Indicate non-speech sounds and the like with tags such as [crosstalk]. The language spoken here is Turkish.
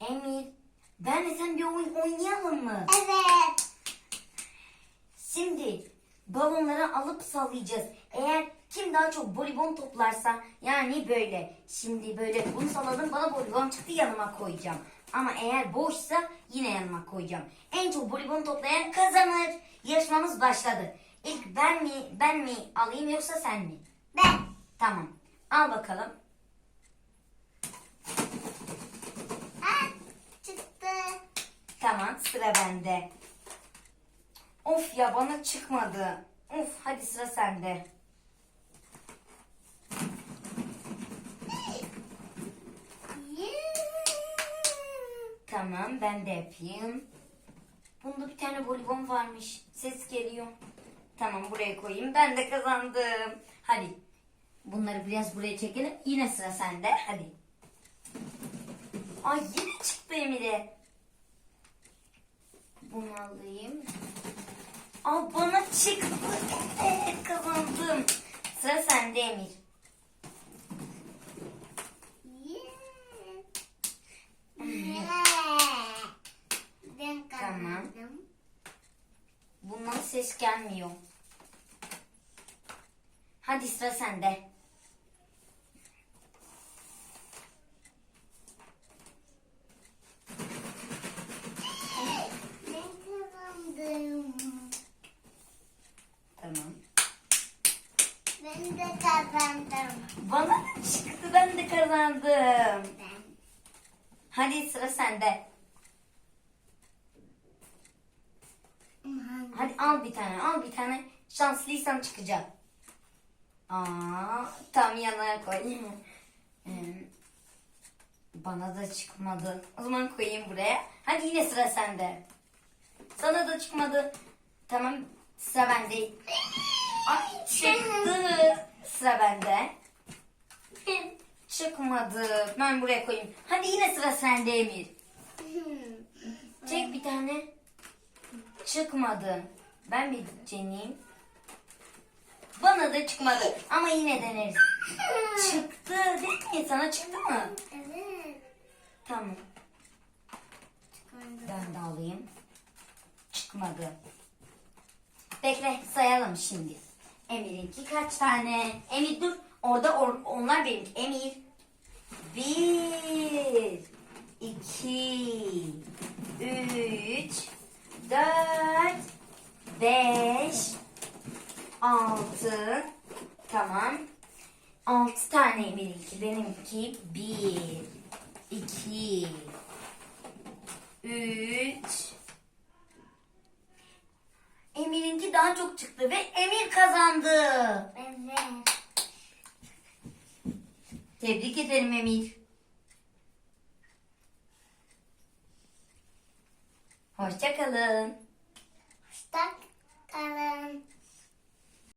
Emir, benle sen bir oyun oynayalım mı? Evet. Şimdi balonları alıp sallayacağız. Eğer kim daha çok bolibon toplarsa yani böyle. Şimdi böyle bunu salladım bana bolibon çıktı yanıma koyacağım. Ama eğer boşsa yine yanıma koyacağım. En çok bolibon toplayan kazanır. Yarışmamız başladı. İlk ben mi ben mi alayım yoksa sen mi? Ben. Tamam. Al bakalım. Ha, çıktı. Tamam sıra bende. Of ya bana çıkmadı. Of hadi sıra sende. Tamam ben de yapayım. Bunda bir tane volibon varmış. Ses geliyor. Tamam buraya koyayım. Ben de kazandım. Hadi. Bunları biraz buraya çekelim. Yine sıra sende. Hadi. Ay yine çıktı Emir'e. Bunu alayım. Aa bana çıktı. Evet kazandım. Sıra sende Emir. Ben Tamam. kazandım. Bundan ses gelmiyor. Hadi sıra sende. Ben kazandım. Tamam. Ben de kazandım. Bana da çıktı ben de kazandım. Ben. Hadi sıra sende. Hadi al bir tane al bir tane. Şanslıysan çıkacak. Aa, tam yanına koy. [laughs] Bana da çıkmadı. O zaman koyayım buraya. Hadi yine sıra sende. Sana da çıkmadı. Tamam sıra bende. Ay çıktı. Sıra bende. Çıkmadı. Ben buraya koyayım. Hadi yine sıra sende Emir. Çek bir tane. Çıkmadı. Ben bir deneyeyim. Bana da çıkmadı. Ama yine deneriz. Çıktı. Değil mi? Sana çıktı mı? Evet. Tamam. Çıkardım. Ben de alayım. Çıkmadı. Bekle sayalım şimdi. Emir'inki kaç tane? Emir dur. Orada or- onlar benimki. Emir. Bir. iki, Üç. Dört. Beş. Altı. Tamam. Altı tane Emir'inki. Benimki bir. iki. Üç. Emir'inki daha çok çıktı ve Emir kazandı. Evet. Tebrik ederim Emir. Hoşça kalın. Hoşça kalın.